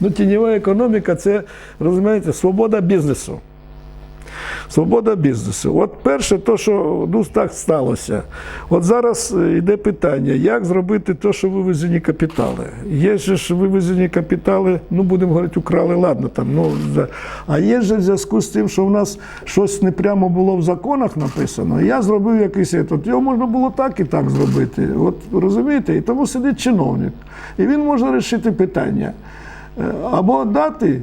Ну, тіньова економіка це, розумієте, свобода бізнесу. Свобода бізнесу. От перше, то, що ну, так сталося. От зараз е, йде питання, як зробити те, що вивезені капітали. Є ж вивезені капітали, ну будемо говорити, украли, ладно там. Ну, а є же в зв'язку з тим, що в нас щось не прямо було в законах написано. Я зробив якийсь етот. Його можна було так і так зробити. От розумієте? І тому сидить чиновник. І він може вирішити питання. Або дати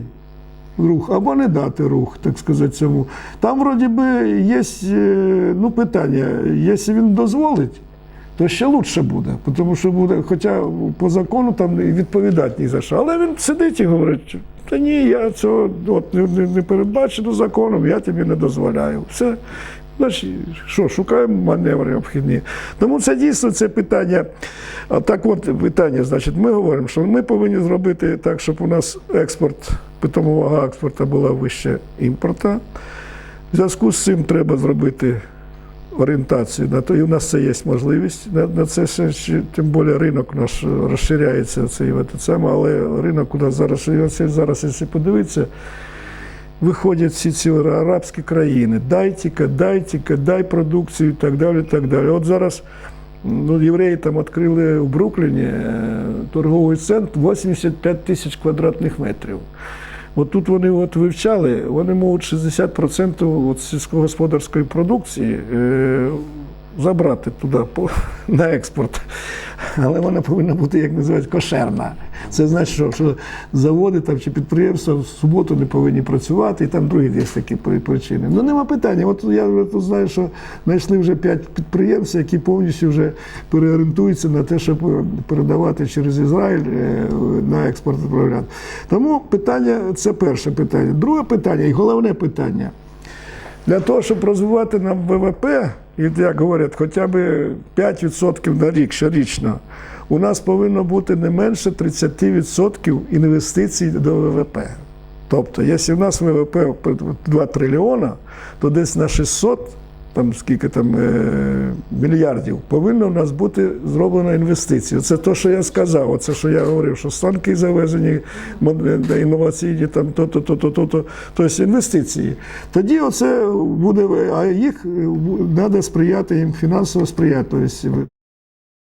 рух, або не дати рух, так сказати, цьому. Там, вроді би, є е, ну, питання, якщо він дозволить, то ще краще буде, тому що буде, хоча по закону там відповідати ні за що. Але він сидить і говорить, та ні, я цього от, не, не передбачено законом, я тобі не дозволяю. Все. Значить, що, шукаємо маневри обхідні. Тому це дійсно це питання. Так от питання, значить, ми говоримо, що ми повинні зробити так, щоб у нас експорт, питома вага експорту була вище імпорта. В зв'язку з цим треба зробити орієнтацію на то, і у нас це є можливість на, на це ще, тим більше ринок наш розширяється цей але ринок у нас зараз, зараз, якщо подивитися, виходять всі ці арабські країни. Дайте-ка, дайте-ка, дай продукцію і так далі. так далі. От зараз ну, євреї там відкрили у Брукліні е, торговий центр 85 тисяч квадратних метрів. От тут вони от вивчали, вони можуть 60% от сільськогосподарської продукції е, забрати туди по, на експорт. Але вона повинна бути, як називають, кошерна. Це значить, що, що заводи там, чи підприємства в суботу не повинні працювати, і там другі є такі при- причини. Ну нема питання. От я вже тут знаю, що знайшли вже п'ять підприємств, які повністю вже переорієнтуються на те, щоб е, передавати через Ізраїль е, на експорт відправляти. Тому питання це перше питання. Друге питання, і головне питання. Для того, щоб розвивати нам ВВП, і як говорять, хоча б 5% на рік щорічно, у нас повинно бути не менше 30% інвестицій до ВВП. Тобто, якщо в нас ВВП 2 трильйона, то десь на 600 там скільки там е, мільярдів, повинно у нас бути зроблена інвестиції. Це те, що я сказав. Оце, що я говорив, що станки завезені, е, інноваційні, там то-то, то-то, то-то, тобто інвестиції. Тоді оце буде, а їх треба сприяти їм фінансово сприяти.